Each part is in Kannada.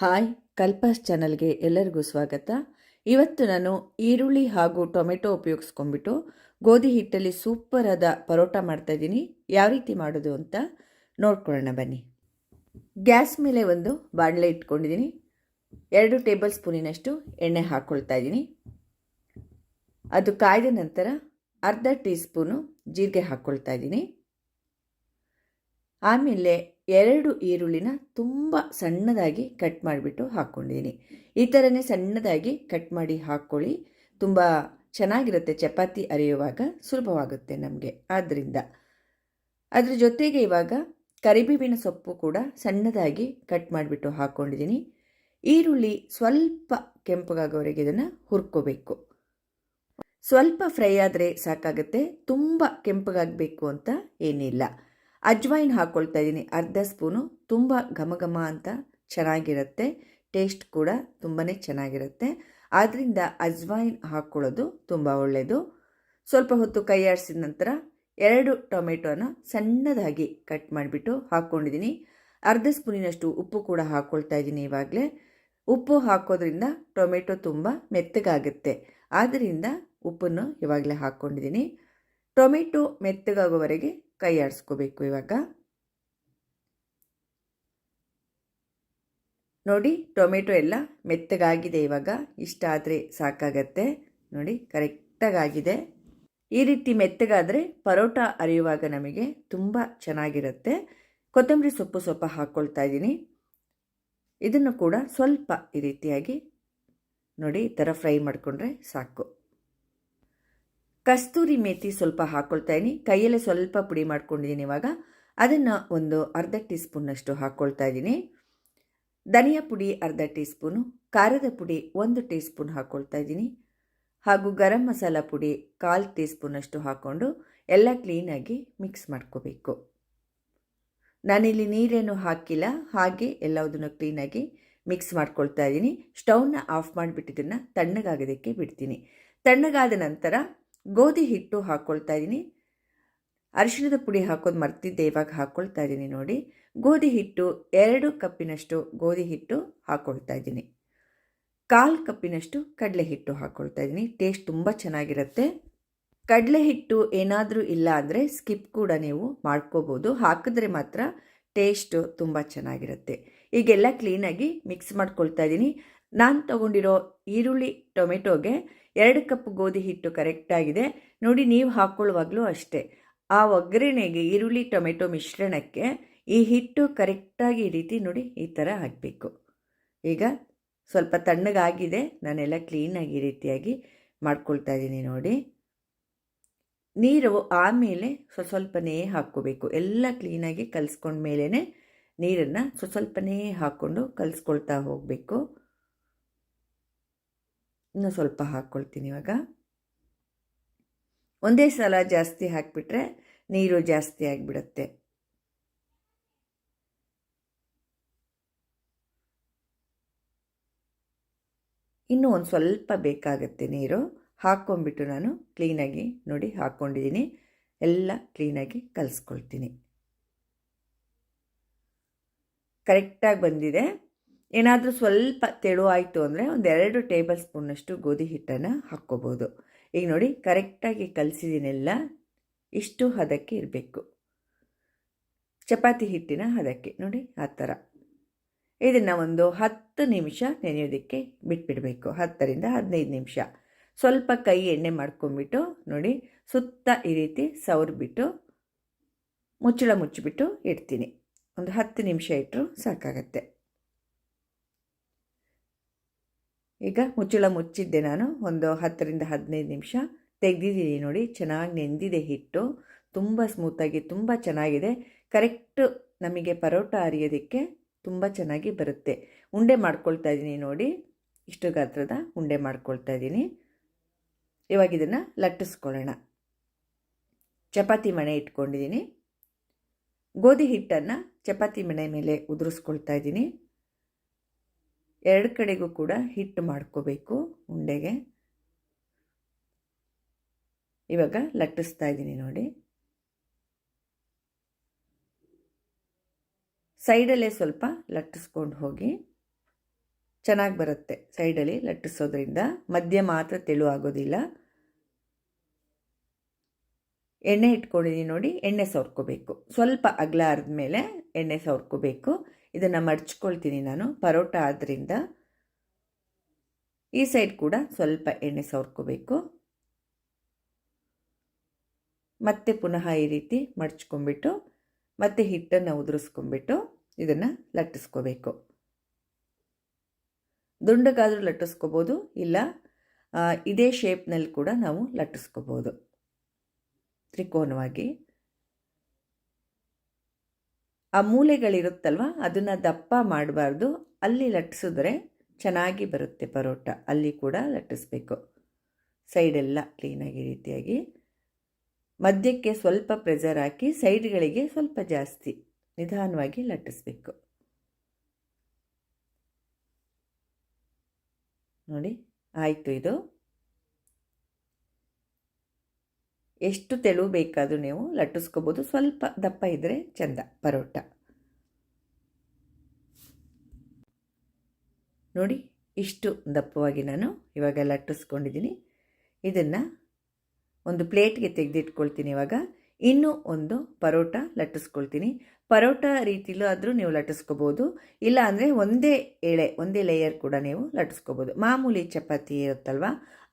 ಹಾಯ್, ಕಲ್ಪಾಸ್ ಚಾನಲ್ಗೆ ಎಲ್ಲರಿಗೂ ಸ್ವಾಗತ. ಇವತ್ತು ನಾನು ಈರುಳ್ಳಿ ಹಾಗೂ ಟೊಮೆಟೊ ಉಪಯೋಗಿಸ್ಕೊಂಡ್ಬಿಟ್ಟು ಗೋಧಿ ಹಿಟ್ಟಲ್ಲಿ ಸೂಪರ್ ಆದ ಪರೋಟ ಮಾಡ್ತಾಯಿದ್ದೀನಿ ಯಾವ ರೀತಿ ಮಾಡೋದು ಅಂತ ನೋಡ್ಕೊಳ್ಳೋಣ ಬನ್ನಿ. ಗ್ಯಾಸ್ ಮೇಲೆ ಒಂದು ಬಾಣಲೆ ಇಟ್ಕೊಂಡಿದ್ದೀನಿ. ಎರಡು ಟೇಬಲ್ ಸ್ಪೂನಿನಷ್ಟು ಎಣ್ಣೆ ಹಾಕ್ಕೊಳ್ತಾ ಇದ್ದೀನಿ. ಅದು ಕಾಯ್ದ ನಂತರ ಅರ್ಧ ಟೀ ಸ್ಪೂನು ಜೀರಿಗೆ ಹಾಕ್ಕೊಳ್ತಾ ಇದ್ದೀನಿ. ಆಮೇಲೆ ಎರಡು ಈರುಳ್ಳಿನ ತುಂಬ ಸಣ್ಣದಾಗಿ ಕಟ್ ಮಾಡಿಬಿಟ್ಟು ಹಾಕ್ಕೊಂಡಿದ್ದೀನಿ ಈ ಥರನೇ ಸಣ್ಣದಾಗಿ ಕಟ್ ಮಾಡಿ ಹಾಕ್ಕೊಳ್ಳಿ ತುಂಬ ಚೆನ್ನಾಗಿರುತ್ತೆ ಚಪಾತಿ ಅರಿಯುವಾಗ, ಸುಲಭವಾಗುತ್ತೆ ನಮಗೆ. ಆದ್ದರಿಂದ ಅದ್ರ ಜೊತೆಗೆ ಇವಾಗ ಕರಿಬೇವಿನ ಸೊಪ್ಪು ಕೂಡ ಸಣ್ಣದಾಗಿ ಕಟ್ ಮಾಡಿಬಿಟ್ಟು ಹಾಕ್ಕೊಂಡಿದ್ದೀನಿ ಈರುಳ್ಳಿ ಸ್ವಲ್ಪ ಕೆಂಪಗಾಗೋವರೆಗೆ ಇದನ್ನು ಹುರ್ಕೋಬೇಕು. ಸ್ವಲ್ಪ ಫ್ರೈ ಆದರೆ ಸಾಕಾಗುತ್ತೆ. ತುಂಬ ಕೆಂಪಗಾಗಬೇಕು ಅಂತ ಏನಿಲ್ಲ. ಅಜ್ವೈನ್ ಹಾಕ್ಕೊಳ್ತಾ ಇದ್ದೀನಿ. ಅರ್ಧ ಸ್ಪೂನು ತುಂಬ ಘಮ ಘಮ ಅಂತ ಚೆನ್ನಾಗಿರುತ್ತೆ. ಟೇಸ್ಟ್ ಕೂಡ ತುಂಬಾ ಚೆನ್ನಾಗಿರುತ್ತೆ. ಆದ್ದರಿಂದ ಅಜ್ವೈನ್ ಹಾಕ್ಕೊಳ್ಳೋದು ತುಂಬ ಒಳ್ಳೆಯದು ಸ್ವಲ್ಪ ಹೊತ್ತು ಕೈ ಆಡಿಸಿದ ನಂತರ ಎರಡು ಟೊಮೆಟೊನ ಸಣ್ಣದಾಗಿ ಕಟ್ ಮಾಡಿಬಿಟ್ಟು ಹಾಕ್ಕೊಂಡಿದ್ದೀನಿ ಅರ್ಧ ಸ್ಪೂನಿನಷ್ಟು ಉಪ್ಪು ಕೂಡ ಹಾಕ್ಕೊಳ್ತಾ ಇದ್ದೀನಿ ಇವಾಗಲೇ. ಉಪ್ಪು ಹಾಕೋದ್ರಿಂದ ಟೊಮೆಟೊ ತುಂಬ ಮೆತ್ತಗಾಗುತ್ತೆ. ಆದ್ದರಿಂದ ಉಪ್ಪನ್ನು ಇವಾಗಲೇ ಹಾಕ್ಕೊಂಡಿದ್ದೀನಿ ಟೊಮೆಟೊ ಮೆತ್ತಗಾಗೋವರೆಗೆ ಕೈ ಆಡಿಸ್ಕೋಬೇಕು ಇವಾಗ. ನೋಡಿ, ಟೊಮೆಟೊ ಎಲ್ಲ ಮೆತ್ತಗಾಗಿದೆ ಇವಾಗ. ಇಷ್ಟ ಆದರೆ ಸಾಕಾಗತ್ತೆ. ನೋಡಿ ಕರೆಕ್ಟಾಗಿದೆ ಈ ರೀತಿ ಮೆತ್ತಗಾದರೆ ಪರೋಟ ಅರಿಯುವಾಗ ನಮಗೆ ತುಂಬ ಚೆನ್ನಾಗಿರುತ್ತೆ. ಕೊತ್ತಂಬರಿ ಸೊಪ್ಪು ಸ್ವಲ್ಪ ಹಾಕ್ಕೊಳ್ತಾ ಇದ್ದೀನಿ. ಇದನ್ನು ಕೂಡ ಸ್ವಲ್ಪ ಈ ರೀತಿಯಾಗಿ ನೋಡಿ, ಈ ಥರ ಫ್ರೈ ಮಾಡಿಕೊಂಡ್ರೆ ಸಾಕು. ಕಸ್ತೂರಿ ಮೇಥಿ ಸ್ವಲ್ಪ ಹಾಕ್ಕೊಳ್ತಾ ಇದ್ದೀನಿ ಕೈಯಲ್ಲೇ ಸ್ವಲ್ಪ ಪುಡಿ ಮಾಡ್ಕೊಂಡಿದ್ದೀನಿ ಇವಾಗ. ಅದನ್ನು ಒಂದು ಅರ್ಧ ಟೀ ಸ್ಪೂನಷ್ಟು ಹಾಕ್ಕೊಳ್ತಾ ಇದ್ದೀನಿ ಧನಿಯಾ ಪುಡಿ ಅರ್ಧ ಟೀ ಸ್ಪೂನು ಖಾರದ ಪುಡಿ ಒಂದು ಟೀ ಸ್ಪೂನ್ ಹಾಕ್ಕೊಳ್ತಾ ಇದ್ದೀನಿ ಹಾಗೂ ಗರಂ ಮಸಾಲ ಪುಡಿ ಕಾಲು ಟೀ ಸ್ಪೂನಷ್ಟು ಹಾಕ್ಕೊಂಡು ಎಲ್ಲ ಕ್ಲೀನಾಗಿ ಮಿಕ್ಸ್ ಮಾಡ್ಕೋಬೇಕು. ನಾನಿಲ್ಲಿ ನೀರೇನು ಹಾಕಿಲ್ಲ. ಹಾಗೆ ಎಲ್ಲದನ್ನು ಕ್ಲೀನಾಗಿ ಮಿಕ್ಸ್ ಮಾಡ್ಕೊಳ್ತಾ ಇದ್ದೀನಿ ಸ್ಟೌವ್ನ ಆಫ್ ಮಾಡಿಬಿಟ್ಟಿದ್ದನ್ನು ತಣ್ಣಗಾಗೋದಕ್ಕೆ ಬಿಡ್ತೀನಿ. ತಣ್ಣಗಾದ ನಂತರ ಗೋಧಿ ಹಿಟ್ಟು ಹಾಕ್ಕೊಳ್ತಾ ಇದ್ದೀನಿ. ಅರಿಶಿಣದ ಪುಡಿ ಹಾಕೋದು ಮರ್ತಿದ್ದೆ, ಇವಾಗ ಹಾಕ್ಕೊಳ್ತಾ ಇದ್ದೀನಿ ನೋಡಿ. ಗೋಧಿ ಹಿಟ್ಟು, ಎರಡು ಕಪ್ಪಿನಷ್ಟು ಗೋಧಿ ಹಿಟ್ಟು ಹಾಕ್ಕೊಳ್ತಾ ಇದ್ದೀನಿ. ಕಾಲು ಕಪ್ಪಿನಷ್ಟು ಕಡಲೆ ಹಿಟ್ಟು ಹಾಕ್ಕೊಳ್ತಾ ಇದ್ದೀನಿ. ಟೇಸ್ಟ್ ತುಂಬ ಚೆನ್ನಾಗಿರುತ್ತೆ. ಕಡಲೆ ಹಿಟ್ಟು ಏನಾದರೂ ಇಲ್ಲ ಅಂದರೆ ಸ್ಕಿಪ್ ಕೂಡ ನೀವು ಮಾಡ್ಕೋಬೋದು. ಹಾಕಿದ್ರೆ ಮಾತ್ರ ಟೇಸ್ಟು ತುಂಬ ಚೆನ್ನಾಗಿರುತ್ತೆ. ಈಗೆಲ್ಲ ಕ್ಲೀನಾಗಿ ಮಿಕ್ಸ್ ಮಾಡ್ಕೊಳ್ತಾ ಇದ್ದೀನಿ. ನಾನು ತಗೊಂಡಿರೋ ಈರುಳ್ಳಿ, ಟೊಮೆಟೊಗೆ ಎರಡು ಕಪ್ ಗೋಧಿ ಹಿಟ್ಟು ಕರೆಕ್ಟಾಗಿದೆ ನೋಡಿ, ನೀವು ಹಾಕ್ಕೊಳ್ಳುವಾಗಲೂ ಅಷ್ಟೇ. ಆ ಒಗ್ಗರಣೆಗೆ ಈರುಳ್ಳಿ, ಟೊಮೆಟೊ ಮಿಶ್ರಣಕ್ಕೆ ಈ ಹಿಟ್ಟು ಕರೆಕ್ಟಾಗಿ ಈ ರೀತಿ ನೋಡಿ ಈ ಥರ ಹಾಕಬೇಕು. ಈಗ ಸ್ವಲ್ಪ ತಣ್ಣಗಾಗಿದೆ. ನಾನೆಲ್ಲ ಕ್ಲೀನಾಗಿ ಈ ರೀತಿಯಾಗಿ ಮಾಡ್ಕೊಳ್ತಾ ಇದ್ದೀನಿ ನೋಡಿ. ನೀರು ಆಮೇಲೆ ಸ್ವಲ್ಪ ಸ್ವಲ್ಪನೇ ಹಾಕ್ಕೋಬೇಕು. ಎಲ್ಲ ಕ್ಲೀನಾಗಿ ಕಲಿಸ್ಕೊಂಡ ಮೇಲೇ ನೀರನ್ನು ಸ್ವಲ್ಪ ಸ್ವಲ್ಪನೇ ಹಾಕ್ಕೊಂಡು ಕಲಿಸ್ಕೊಳ್ತಾ ಹೋಗಬೇಕು. ಇನ್ನೂ ಸ್ವಲ್ಪ ಹಾಕ್ಕೊಳ್ತೀನಿ ಇವಾಗ. ಒಂದೇ ಸಲ ಜಾಸ್ತಿ ಹಾಕಿಬಿಟ್ರೆ ನೀರು ಜಾಸ್ತಿ ಆಗಿಬಿಡುತ್ತೆ. ಇನ್ನೂ ಒಂದು ಸ್ವಲ್ಪ ಬೇಕಾಗುತ್ತೆ ನೀರು. ಹಾಕ್ಕೊಂಬಿಟ್ಟು ನಾನು ಕ್ಲೀನಾಗಿ ನೋಡಿ ಹಾಕ್ಕೊಂಡಿದ್ದೀನಿ. ಎಲ್ಲ ಕ್ಲೀನಾಗಿ ಕಲಿಸ್ಕೊಳ್ತೀನಿ. ಕರೆಕ್ಟಾಗಿ ಬಂದಿದೆ. ಏನಾದರೂ ಸ್ವಲ್ಪ ತೆಳು ಆಯಿತು ಅಂದರೆ ಒಂದೆರಡು ಟೇಬಲ್ ಸ್ಪೂನಷ್ಟು ಗೋಧಿ ಹಿಟ್ಟನ್ನು ಹಾಕ್ಕೋಬೋದು. ಈಗ ನೋಡಿ ಕರೆಕ್ಟಾಗಿ ಕಲಸಿದಿನೆಲ್ಲ, ಇಷ್ಟು ಹದಕ್ಕೆ ಇರಬೇಕು. ಚಪಾತಿ ಹಿಟ್ಟಿನ ಹದಕ್ಕೆ, ನೋಡಿ, ಆ ಥರ. ಇದನ್ನು ಒಂದು ಹತ್ತು ನಿಮಿಷ ನೆನೆಯೋದಕ್ಕೆ ಬಿಟ್ಬಿಡಬೇಕು, ಹತ್ತರಿಂದ ಹದಿನೈದು ನಿಮಿಷ. ಸ್ವಲ್ಪ ಕೈ ಎಣ್ಣೆ ಮಾಡ್ಕೊಂಬಿಟ್ಟು ನೋಡಿ, ಸುತ್ತ ಈ ರೀತಿ ಸವರ್ಬಿಟ್ಟು, ಮುಚ್ಚಳ ಮುಚ್ಚಿಬಿಟ್ಟು ಇಡ್ತೀನಿ. ಒಂದು ಹತ್ತು ನಿಮಿಷ ಇಟ್ಟರು ಸಾಕಾಗತ್ತೆ. ಈಗ ಮುಚ್ಚಳ ಮುಚ್ಚಿದ್ದೆ ನಾನು. ಒಂದು ಹತ್ತರಿಂದ ಹದಿನೈದು ನಿಮಿಷ. ತೆಗೆದಿದ್ದೀನಿ ನೋಡಿ, ಚೆನ್ನಾಗಿ ನೆಂದಿದೆ ಹಿಟ್ಟು. ತುಂಬ ಸ್ಮೂತಾಗಿ ತುಂಬ ಚೆನ್ನಾಗಿದೆ. ಕರೆಕ್ಟು ನಮಗೆ ಪರೋಟ ಅರಿಯೋದಕ್ಕೆ ತುಂಬ ಚೆನ್ನಾಗಿ ಬರುತ್ತೆ. ಉಂಡೆ ಮಾಡ್ಕೊಳ್ತಾ ಇದ್ದೀನಿ ನೋಡಿ. ಇಷ್ಟು ಗಾತ್ರದ ಉಂಡೆ ಮಾಡ್ಕೊಳ್ತಾ ಇದ್ದೀನಿ. ಇವಾಗ ಇದನ್ನು ಲಟ್ಟಿಸ್ಕೊಳ್ಳೋಣ. ಚಪಾತಿ ಮಣೆ ಇಟ್ಕೊಂಡಿದ್ದೀನಿ. ಗೋಧಿ ಹಿಟ್ಟನ್ನು ಚಪಾತಿ ಮಣೆ ಮೇಲೆ ಉದುರಿಸ್ಕೊಳ್ತಾ ಇದ್ದೀನಿ. ಎರಡು ಕಡೆಗೂ ಕೂಡ ಹಿಟ್ಟು ಮಾಡ್ಕೋಬೇಕು ಉಂಡೆಗೆ. ಇವಾಗ ಲಟ್ಟಿಸ್ತಾ ಇದ್ದೀನಿ ನೋಡಿ. ಸೈಡಲ್ಲೇ ಸ್ವಲ್ಪ ಲಟ್ಟಿಸ್ಕೊಂಡು ಹೋಗಿ. ಚೆನ್ನಾಗಿ ಬರುತ್ತೆ ಸೈಡಲ್ಲಿ ಲಟ್ಟಿಸೋದ್ರಿಂದ. ಮಧ್ಯ ಮಾತ್ರ ತೆಳು ಆಗೋದಿಲ್ಲ. ಎಣ್ಣೆ ಇಟ್ಕೊಂಡಿದ್ದೀನಿ ನೋಡಿ, ಎಣ್ಣೆ ಸವರ್ಕೋಬೇಕು. ಸ್ವಲ್ಪ ಅಗಲ ಮೇಲೆ ಎಣ್ಣೆ ಸವರ್ಕೋಬೇಕು. ಇದನ್ನು ಮಡ್ಚ್ಕೊಳ್ತೀನಿ ನಾನು. ಪರೋಟ ಆದ್ದರಿಂದ ಈ ಸೈಡ್ ಕೂಡ ಸ್ವಲ್ಪ ಎಣ್ಣೆ ಸವರ್ಕೋಬೇಕು. ಮತ್ತೆ ಪುನಃ ಈ ರೀತಿ ಮಡ್ಚ್ಕೊಂಬಿಟ್ಟು ಮತ್ತೆ ಹಿಟ್ಟನ್ನು ಉದುರಿಸ್ಕೊಂಬಿಟ್ಟು ಇದನ್ನು ಲಟ್ಟಿಸ್ಕೋಬೇಕು. ದುಂಡಗಾದರೂ ಲಟ್ಟಿಸ್ಕೋಬೋದು, ಇಲ್ಲ ಇದೇ ಶೇಪ್ನಲ್ಲಿ ಕೂಡ ನಾವು ಲಟ್ಟಿಸ್ಕೋಬೋದು. ತ್ರಿಕೋನವಾಗಿ. ಆ ಮೂಲೆಗಳಿರುತ್ತಲ್ವ? ಅದನ್ನು ದಪ್ಪ ಮಾಡಬಾರ್ದು. ಅಲ್ಲಿ ಲಟ್ಟಿಸಿದ್ರೆ ಚೆನ್ನಾಗಿ ಬರುತ್ತೆ ಪರೋಟ. ಅಲ್ಲಿ ಕೂಡ ಲಟ್ಟಿಸ್ಬೇಕು. ಸೈಡೆಲ್ಲ ಕ್ಲೀನಾಗಿ ರೀತಿಯಾಗಿ. ಮಧ್ಯಕ್ಕೆ ಸ್ವಲ್ಪ ಪ್ರೆಸರ್ ಹಾಕಿ ಸೈಡ್ಗಳಿಗೆ ಸ್ವಲ್ಪ ಜಾಸ್ತಿ ನಿಧಾನವಾಗಿ ಲಟ್ಟಿಸ್ಬೇಕು. ನೋಡಿ, ಆಯಿತು ಇದು. ಎಷ್ಟು ತೆಳು ಬೇಕಾದರೂ ನೀವು ಲಟ್ಟಿಸ್ಕೋಬೋದು. ಸ್ವಲ್ಪ ದಪ್ಪ ಇದ್ದರೆ ಚೆಂದ, ಪರೋಟ. ನೋಡಿ, ಇಷ್ಟು ದಪ್ಪವಾಗಿ ನಾನು ಇವಾಗ ಲಟ್ಟಿಸ್ಕೊಂಡಿದ್ದೀನಿ. ಇದನ್ನು ಒಂದು ಪ್ಲೇಟ್ಗೆ ತೆಗೆದಿಟ್ಕೊಳ್ತೀನಿ ಇವಾಗ. ಇನ್ನೂ ಒಂದು ಪರೋಟ ಲಟ್ಟಿಸ್ಕೊಳ್ತೀನಿ. ಪರೋಟ ರೀತಿಲೂ ಆದರೂ ನೀವು ಲಟ್ಟಿಸ್ಕೋಬೋದು. ಇಲ್ಲ ಅಂದರೆ ಒಂದೇ ಎಳೆ, ಒಂದೇ ಲೇಯರ್ ಕೂಡ ನೀವು ಲಟ್ಟಿಸ್ಕೋಬೋದು. ಮಾಮೂಲಿ ಚಪಾತಿ ಇರುತ್ತಲ್ವ,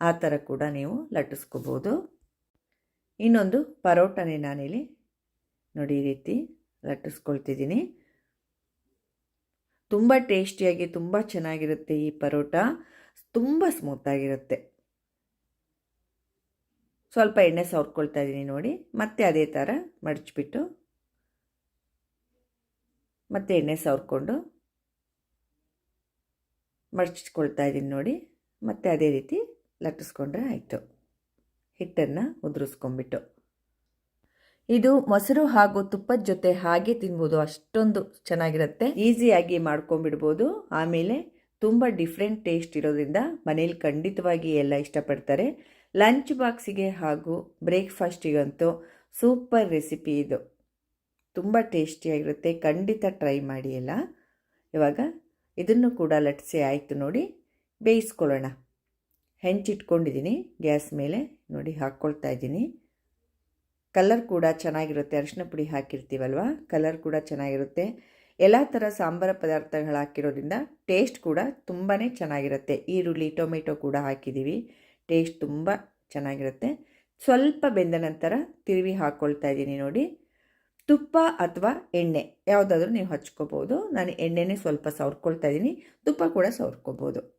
ಆ ಥರ ಕೂಡ ನೀವು ಲಟ್ಟಿಸ್ಕೋಬೋದು. ಇನ್ನೊಂದು ಪರೋಟನೇ ನಾನಿಲ್ಲಿ. ನೋಡಿ, ಈ ರೀತಿ ಲಟ್ಟಿಸ್ಕೊಳ್ತಿದ್ದೀನಿ. ತುಂಬ ಟೇಸ್ಟಿಯಾಗಿ, ತುಂಬ ಚೆನ್ನಾಗಿರುತ್ತೆ ಈ ಪರೋಟ. ತುಂಬ ಸ್ಮೂತಾಗಿರುತ್ತೆ. ಸ್ವಲ್ಪ ಎಣ್ಣೆ ಸವರ್ಕೊಳ್ತಾ ಇದ್ದೀನಿ ನೋಡಿ. ಮತ್ತೆ ಅದೇ ಥರ ಮಡಚಿಬಿಟ್ಟು, ಮತ್ತೆ ಎಣ್ಣೆ ಸವರ್ಕೊಂಡು ಮಡಚ್ಕೊಳ್ತಾ ಇದ್ದೀನಿ ನೋಡಿ. ಮತ್ತೆ ಅದೇ ರೀತಿ ಲಟ್ಟಿಸ್ಕೊಂಡ್ರೆ ಆಯಿತು. ಹಿಟ್ಟನ್ನು ಉದುರಿಸ್ಕೊಂಡ್ಬಿಟ್ಟು. ಇದು ಮೊಸರು ಹಾಗೂ ತುಪ್ಪದ ಜೊತೆ ಹಾಗೆ ತಿನ್ಬೋದು. ಅಷ್ಟೊಂದು ಚೆನ್ನಾಗಿರುತ್ತೆ. ಈಸಿಯಾಗಿ ಮಾಡ್ಕೊಂಡ್ಬಿಡ್ಬೋದು. ಆಮೇಲೆ ತುಂಬ ಡಿಫ್ರೆಂಟ್ ಟೇಸ್ಟ್ ಇರೋದ್ರಿಂದ ಮನೇಲಿ ಖಂಡಿತವಾಗಿ ಎಲ್ಲ ಇಷ್ಟಪಡ್ತಾರೆ. ಲಂಚ್ ಬಾಕ್ಸಿಗೆ ಹಾಗೂ ಬ್ರೇಕ್ಫಾಸ್ಟಿಗಂತೂ ಸೂಪರ್ ರೆಸಿಪಿ ಇದು. ತುಂಬ ಟೇಸ್ಟಿಯಾಗಿರುತ್ತೆ. ಖಂಡಿತ ಟ್ರೈ ಮಾಡಿ ಎಲ್ಲ. ಇವಾಗ ಇದನ್ನು ಕೂಡ ಲಟ್ಸಿ ಆಯಿತು ನೋಡಿ. ಬೇಯಿಸ್ಕೊಳ್ಳೋಣ. ಹೆಂಚಿಟ್ಕೊಂಡಿದ್ದೀನಿ. ಗ್ಯಾಸ್ ಮೇಲೆ ನೋಡಿ ಹಾಕ್ಕೊಳ್ತಾ ಇದ್ದೀನಿ. ಕಲರ್ ಕೂಡ ಚೆನ್ನಾಗಿರುತ್ತೆ. ಅರಿಶಿನ ಪುಡಿ ಹಾಕಿರ್ತೀವಲ್ವ? ಕಲರ್ ಕೂಡ ಚೆನ್ನಾಗಿರುತ್ತೆ. ಎಲ್ಲ ಥರ ಸಾಂಬಾರ ಪದಾರ್ಥಗಳು ಹಾಕಿರೋದ್ರಿಂದ ಟೇಸ್ಟ್ ಕೂಡ ತುಂಬಾ ಚೆನ್ನಾಗಿರುತ್ತೆ. ಈರುಳ್ಳಿ, ಟೊಮೆಟೊ ಕೂಡ ಹಾಕಿದ್ದೀವಿ. ಟೇಸ್ಟ್ ತುಂಬ ಚೆನ್ನಾಗಿರುತ್ತೆ. ಸ್ವಲ್ಪ ಬೆಂದ ನಂತರ ತಿರುವಿ ಹಾಕ್ಕೊಳ್ತಾ ಇದ್ದೀನಿ ನೋಡಿ. ತುಪ್ಪ ಅಥವಾ ಎಣ್ಣೆ ಯಾವುದಾದ್ರೂ ನೀವು ಹಚ್ಕೋಬೋದು. ನಾನು ಎಣ್ಣೆನೇ ಸ್ವಲ್ಪ ಸವರ್ಕೊಳ್ತಾ ಇದ್ದೀನಿ. ತುಪ್ಪ ಕೂಡ ಸವರ್ಕೋಬೋದು.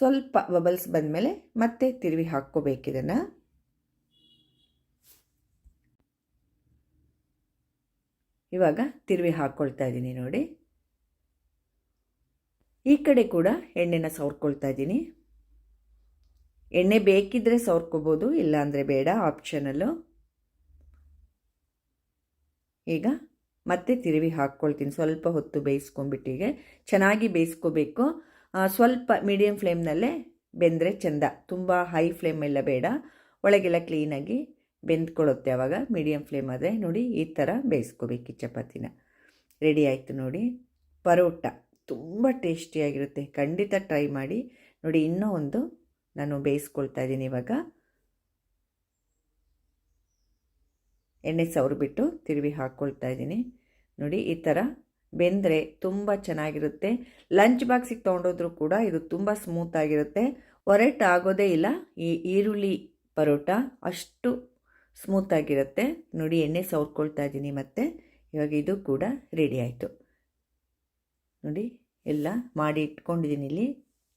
ಸ್ವಲ್ಪ ಬಬಲ್ಸ್ ಬಂದಮೇಲೆ ಮತ್ತೆ ತಿರುವಿ ಹಾಕ್ಕೋಬೇಕಿದನ್ನು. ಇವಾಗ ತಿರುವಿ ಹಾಕ್ಕೊಳ್ತಾ ಇದ್ದೀನಿ ನೋಡಿ. ಈ ಕಡೆ ಕೂಡ ಎಣ್ಣೆನ ಸವರ್ಕೊಳ್ತಾ ಇದ್ದೀನಿ. ಎಣ್ಣೆ ಬೇಕಿದ್ದರೆ ಸವರ್ಕೋಬೋದು, ಇಲ್ಲಾಂದರೆ ಬೇಡ ಆಪ್ಷನಲ್ಲು ಈಗ ಮತ್ತೆ ತಿರುವಿ ಹಾಕ್ಕೊಳ್ತೀನಿ. ಸ್ವಲ್ಪ ಹೊತ್ತು ಬೇಯಿಸ್ಕೊಂಬಿಟ್ಟಿಗೆ ಚೆನ್ನಾಗಿ ಬೇಯಿಸ್ಕೋಬೇಕು. ಸ್ವಲ್ಪ ಮೀಡಿಯಮ್ ಫ್ಲೇಮ್ನಲ್ಲೇ ಬೆಂದರೆ ಚೆಂದ. ತುಂಬ ಹೈ ಫ್ಲೇಮ್ ಎಲ್ಲ ಬೇಡ. ಒಳಗೆಲ್ಲ ಕ್ಲೀನಾಗಿ ಬೆಂದ್ಕೊಳ್ಳುತ್ತೆ ಆವಾಗ ಮೀಡಿಯಮ್ ಫ್ಲೇಮ್ ಆದರೆ ನೋಡಿ ಈ ಥರ ಬೇಯಿಸ್ಕೋಬೇಕು ಈ ಚಪಾತಿನ. ರೆಡಿ ಆಯಿತು ನೋಡಿ. ಪರೋಟ ತುಂಬ ಟೇಸ್ಟಿಯಾಗಿರುತ್ತೆ ಖಂಡಿತ ಟ್ರೈ ಮಾಡಿ ನೋಡಿ ಇನ್ನೂ ಒಂದು ನಾನು ಬೇಯಿಸ್ಕೊಳ್ತಾ ಇದ್ದೀನಿ ಇವಾಗ. ಎಣ್ಣೆ ಸವರ್ಬಿಟ್ಟು ತಿರುವಿ ಹಾಕ್ಕೊಳ್ತಾ ಇದ್ದೀನಿ. ನೋಡಿ ಈ ಥರ ಬೆಂದರೆ ತುಂಬ ಚೆನ್ನಾಗಿರುತ್ತೆ. ಲಂಚ್ ಬಾಕ್ಸಿಗೆ ತೊಗೊಂಡೋದ್ರೂ ಕೂಡ ಇದು ತುಂಬ ಸ್ಮೂತಾಗಿರುತ್ತೆ ಒರೆಟ್ ಆಗೋದೇ ಇಲ್ಲ. ಈ ಈರುಳ್ಳಿ ಪರೋಟ ಅಷ್ಟು ಸ್ಮೂತಾಗಿರುತ್ತೆ ನೋಡಿ, ಎಣ್ಣೆ ಸವರ್ಕೊಳ್ತಾ ಇದ್ದೀನಿ ಮತ್ತು. ಇವಾಗ ಇದು ಕೂಡ ರೆಡಿ ಆಯಿತು. ನೋಡಿ, ಎಲ್ಲ ಮಾಡಿ ಇಟ್ಕೊಂಡಿದ್ದೀನಿ ಇಲ್ಲಿ.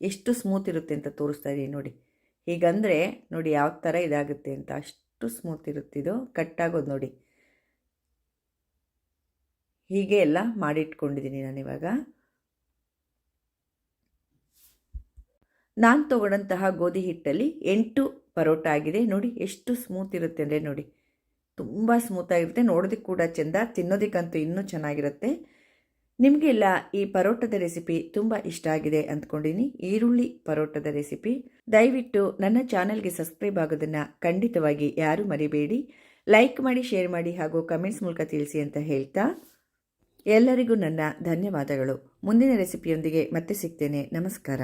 ಎಷ್ಟು ಸ್ಮೂತ್ ಇರುತ್ತೆ ಅಂತ ತೋರಿಸ್ತಾ ಇದ್ದೀನಿ ನೋಡಿ. ಹೀಗಂದರೆ ನೋಡಿ ಯಾವ ಥರ ಇದಾಗುತ್ತೆ ಅಂತ ಅಷ್ಟು ಸ್ಮೂತ್ ಇರುತ್ತಿದ್ದು ಕಟ್ಟಾಗೋದು ನೋಡಿ. ಹೀಗೆ ಎಲ್ಲ ಮಾಡಿಟ್ಕೊಂಡಿದ್ದೀನಿ ನಾನಿವಾಗ ನಾನು ತೊಗೊಂಡಂತಹ ಗೋಧಿ ಹಿಟ್ಟಲ್ಲಿ ಎಂಟು ಪರೋಟ ಆಗಿದೆ. ನೋಡಿ ಎಷ್ಟು ಸ್ಮೂತ್ ಇರುತ್ತೆ ಅಂದರೆ ನೋಡಿ. ತುಂಬ ಸ್ಮೂತಾಗಿರುತ್ತೆ ನೋಡೋದಕ್ಕೆ ಕೂಡ ಚೆಂದ. ತಿನ್ನೋದಕ್ಕಂತೂ ಇನ್ನೂ ಚೆನ್ನಾಗಿರುತ್ತೆ. ನಿಮಗೆಲ್ಲ ಈ ಪರೋಟದ ರೆಸಿಪಿ ತುಂಬ ಇಷ್ಟ ಆಗಿದೆ ಅಂದ್ಕೊಂಡಿನಿ. ಈರುಳ್ಳಿ ಪರೋಟದ ರೆಸಿಪಿ ದಯವಿಟ್ಟು ನನ್ನ ಚಾನಲ್ಗೆ ಸಬ್ಸ್ಕ್ರೈಬ್ ಆಗೋದನ್ನು ಖಂಡಿತವಾಗಿ ಯಾರೂ ಮರಿಬೇಡಿ. ಲೈಕ್ ಮಾಡಿ ಶೇರ್ ಮಾಡಿ ಹಾಗೂ ಕಮೆಂಟ್ಸ್ ಮೂಲಕ ತಿಳಿಸಿ ಅಂತ ಹೇಳ್ತಾ. ಎಲ್ಲರಿಗೂ ನನ್ನ ಧನ್ಯವಾದಗಳು. ಮುಂದಿನ ರೆಸಿಪಿಯೊಂದಿಗೆ ಮತ್ತೆ ಸಿಗ್ತೇನೆ. ನಮಸ್ಕಾರ.